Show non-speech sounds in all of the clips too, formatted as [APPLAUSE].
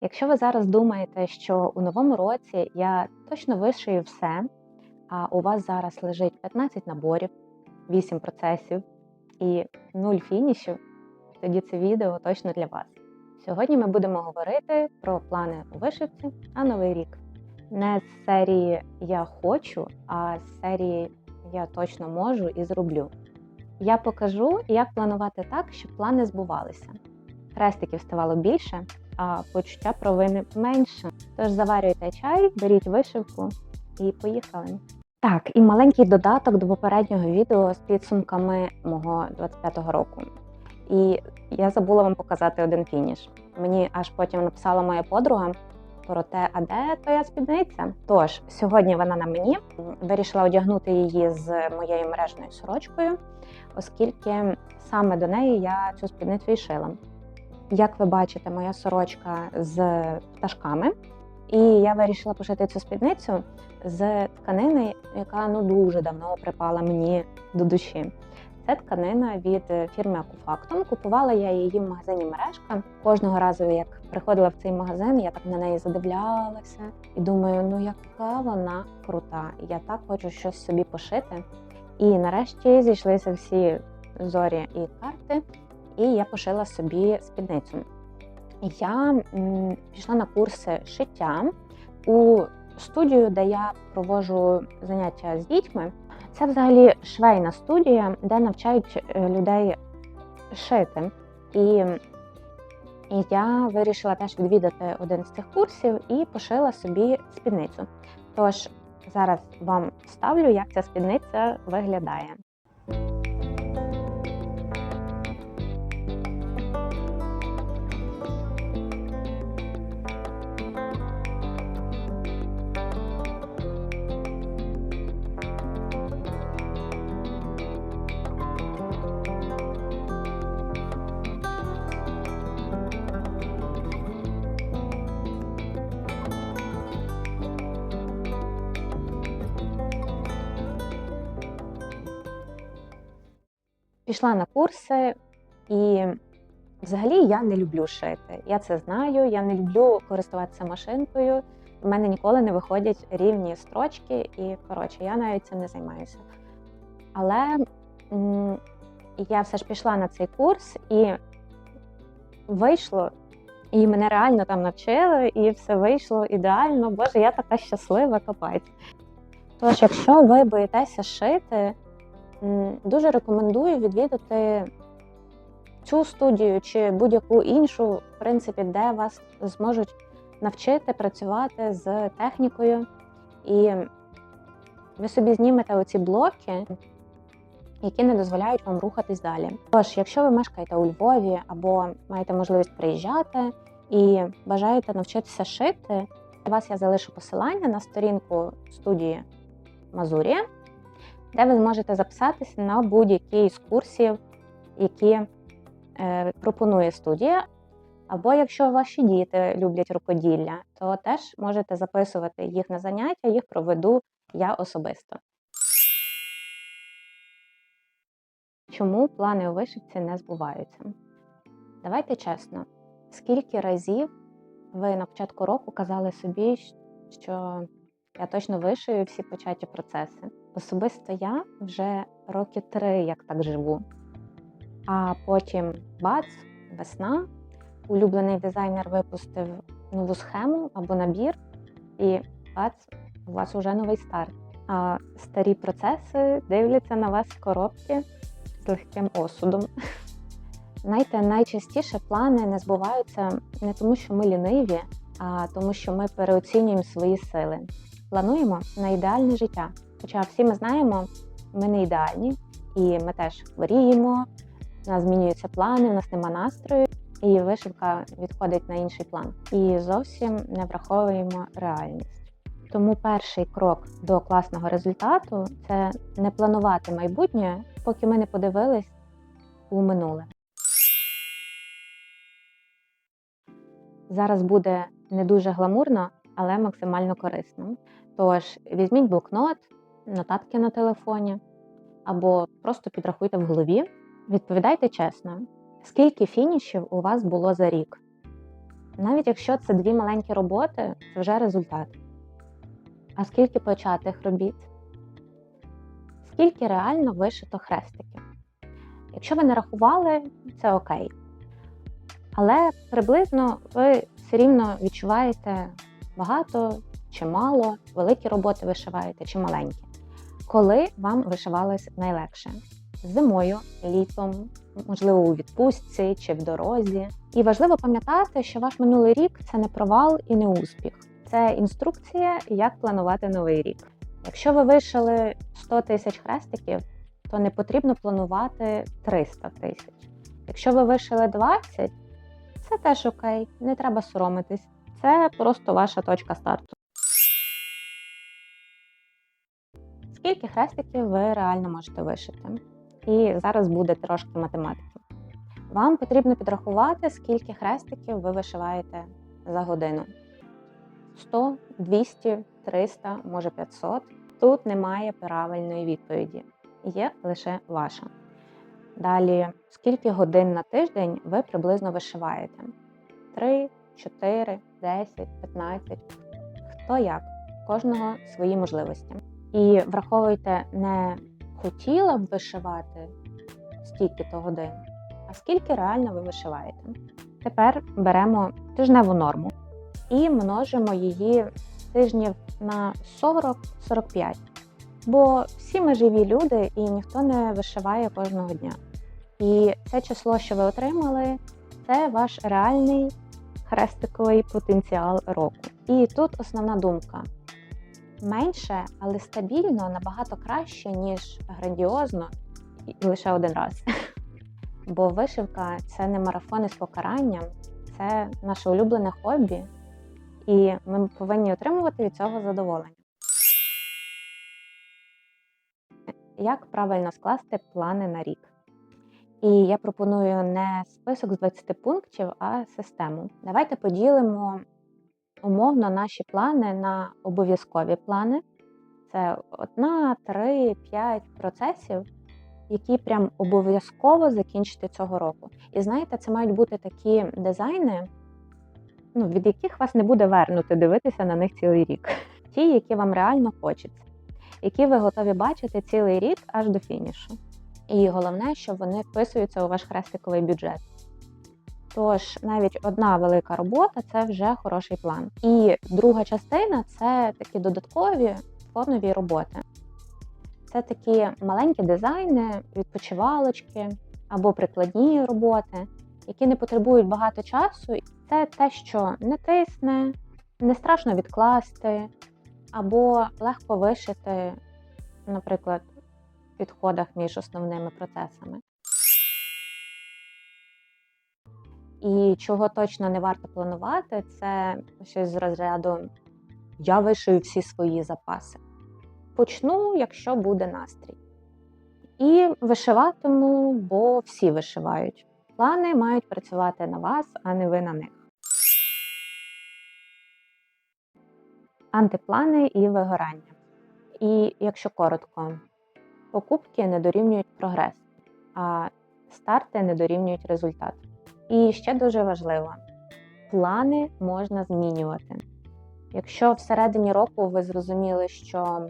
Якщо ви зараз думаєте, що у новому році я точно вишию все, а у вас зараз лежить 15 наборів, 8 процесів і 0 фінішів, тоді це відео точно для вас. Сьогодні ми будемо говорити про плани у вишивці на новий рік. Не з серії Я хочу, а з серії Я точно можу і зроблю. Я покажу, як планувати так, щоб плани збувалися. Хрестиків ставало більше, а почуття провини менше. Тож заварюйте чай, беріть вишивку і поїхали. Так, і маленький додаток до попереднього відео з підсумками мого 25-го року. І я забула вам показати один фініш. Мені аж потім написала моя подруга про те, а де твоя спідниця? Тож сьогодні вона на мені вирішила одягнути її з моєю мережною сорочкою, оскільки саме до неї я цю спідницю і шила. Як ви бачите, моя сорочка з пташками, і я вирішила пошити цю спідницю з тканини, яка ну дуже давно припала мені до душі. Це тканина від фірми Акуфактум. Купувала я її в магазині мережка. Кожного разу, як приходила в цей магазин, я так на неї задивлялася і думаю, ну яка вона крута! Я так хочу щось собі пошити. І нарешті зійшлися всі зорі і карти, і я пошила собі спідницю. Я пішла на курси шиття у студію, де я проводжу заняття з дітьми. Це взагалі швейна студія, де навчають е, людей шити. І я вирішила теж відвідати один з цих курсів і пошила собі спідницю. Тож зараз вам ставлю, як ця спідниця виглядає. Пішла на курси, і взагалі я не люблю шити. Я це знаю, я не люблю користуватися машинкою. У мене ніколи не виходять рівні строчки, і коротше, я навіть цим не займаюся. Але я все ж пішла на цей курс і вийшло, і мене реально там навчили, і все вийшло ідеально. Боже, я така щаслива, капець. Тож, якщо ви боїтеся шити, Дуже рекомендую відвідати цю студію чи будь-яку іншу, в принципі, де вас зможуть навчити працювати з технікою, і ви собі знімете оці блоки, які не дозволяють вам рухатись далі. Тож, якщо ви мешкаєте у Львові або маєте можливість приїжджати і бажаєте навчитися шити, для вас я залишу посилання на сторінку студії Мазурія де ви зможете записатися на будь-який з курсів, які е, пропонує студія. Або якщо ваші діти люблять рукоділля, то теж можете записувати їх на заняття, їх проведу я особисто. Чому плани у вишивці не збуваються? Давайте чесно, скільки разів ви на початку року казали собі, що я точно вишию всі початі процеси. Особисто я вже роки три як так живу. А потім бац, весна, улюблений дизайнер випустив нову схему або набір, і бац, у вас вже новий старт. А старі процеси дивляться на вас коробки з легким осудом. Знаєте, найчастіше плани не збуваються не тому, що ми ліниві, а тому, що ми переоцінюємо свої сили. Плануємо на ідеальне життя. Хоча всі ми знаємо, ми не ідеальні, і ми теж хворіємо, у нас змінюються плани, у нас нема настрою, і вишивка відходить на інший план. І зовсім не враховуємо реальність. Тому перший крок до класного результату це не планувати майбутнє, поки ми не подивились у минуле. Зараз буде не дуже гламурно, але максимально корисно. Тож візьміть блокнот, нотатки на телефоні або просто підрахуйте в голові. Відповідайте чесно, скільки фінішів у вас було за рік? Навіть якщо це дві маленькі роботи, це вже результат. А скільки початих робіт? Скільки реально вишито хрестиків? Якщо ви не рахували, це окей. Але приблизно ви все рівно відчуваєте багато чи мало, великі роботи вишиваєте чи маленькі. Коли вам вишивалось найлегше? Зимою, літом, можливо, у відпустці чи в дорозі. І важливо пам'ятати, що ваш минулий рік це не провал і не успіх. Це інструкція, як планувати новий рік. Якщо ви вишили 100 тисяч хрестиків, то не потрібно планувати 300 тисяч. Якщо ви вишили 20, це теж окей, не треба соромитись. Це просто ваша точка старту. Скільки хрестиків ви реально можете вишити? І зараз буде трошки математики. Вам потрібно підрахувати, скільки хрестиків ви вишиваєте за годину. 100, 200, 300, може 500. Тут немає правильної відповіді, є лише ваша. Далі, скільки годин на тиждень ви приблизно вишиваєте? 3, 4, 10, 15. Хто як? Кожного свої можливості. І враховуйте, не хотіла б вишивати стільки-то годин, а скільки реально ви вишиваєте. Тепер беремо тижневу норму і множимо її тижнів на 40-45. Бо всі ми живі люди і ніхто не вишиває кожного дня. І це число, що ви отримали, це ваш реальний хрестиковий потенціал року. І тут основна думка: менше, але стабільно набагато краще, ніж грандіозно і лише один раз. [LAUGHS] Бо вишивка це не марафони з покаранням, це наше улюблене хобі, і ми повинні отримувати від цього задоволення. Як правильно скласти плани на рік? І я пропоную не список з 20 пунктів, а систему. Давайте поділимо умовно наші плани на обов'язкові плани. Це одна, три, п'ять процесів, які прям обов'язково закінчити цього року. І знаєте, це мають бути такі дизайни, ну, від яких вас не буде вернути дивитися на них цілий рік. [LAUGHS] Ті, які вам реально хочеться, які ви готові бачити цілий рік аж до фінішу. І головне, щоб вони вписуються у ваш хрестиковий бюджет. Тож навіть одна велика робота це вже хороший план. І друга частина це такі додаткові фонові роботи. Це такі маленькі дизайни, відпочивалочки або прикладні роботи, які не потребують багато часу. Це те, що не тисне, не страшно відкласти, або легко вишити, наприклад, в підходах між основними процесами. І чого точно не варто планувати, це щось з розряду я вишию всі свої запаси. Почну, якщо буде настрій. І вишиватиму, бо всі вишивають. Плани мають працювати на вас, а не ви на них. Антиплани і вигорання. І якщо коротко, покупки не дорівнюють прогрес, а старти не дорівнюють результат. І ще дуже важливо: плани можна змінювати. Якщо всередині року ви зрозуміли, що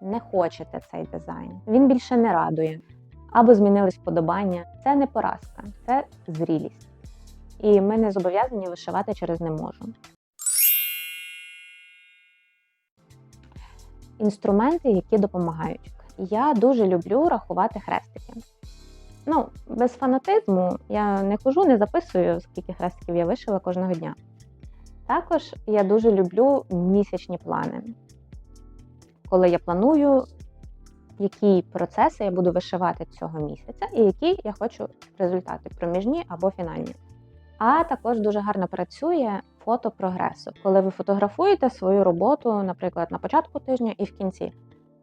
не хочете цей дизайн, він більше не радує, або змінились вподобання, це не поразка, це зрілість. І ми не зобов'язані вишивати через не можу. Інструменти, які допомагають. Я дуже люблю рахувати хрестики. Ну, без фанатизму я не хожу, не записую, скільки хрестиків я вишила кожного дня. Також я дуже люблю місячні плани, коли я планую, які процеси я буду вишивати цього місяця, і які я хочу результати проміжні або фінальні. А також дуже гарно працює фото прогресу, коли ви фотографуєте свою роботу, наприклад, на початку тижня і в кінці.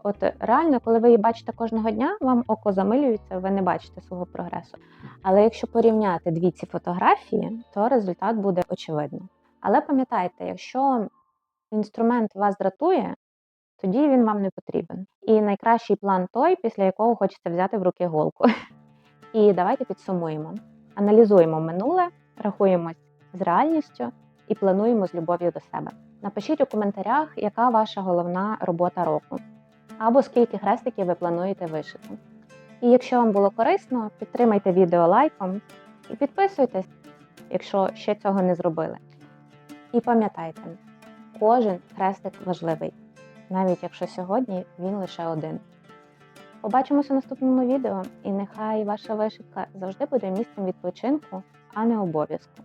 От реально, коли ви її бачите кожного дня, вам око замилюється, ви не бачите свого прогресу. Але якщо порівняти дві ці фотографії, то результат буде очевидно. Але пам'ятайте, якщо інструмент вас дратує, тоді він вам не потрібен. І найкращий план той, після якого хочеться взяти в руки голку. І давайте підсумуємо: аналізуємо минуле, рахуємо, з реальністю і плануємо з любов'ю до себе. Напишіть у коментарях, яка ваша головна робота року, або скільки хрестиків ви плануєте вишити. І якщо вам було корисно, підтримайте відео лайком і підписуйтесь, якщо ще цього не зробили. І пам'ятайте, кожен хрестик важливий, навіть якщо сьогодні він лише один. Побачимося в наступному відео, і нехай ваша вишивка завжди буде місцем відпочинку, а не обов'язку.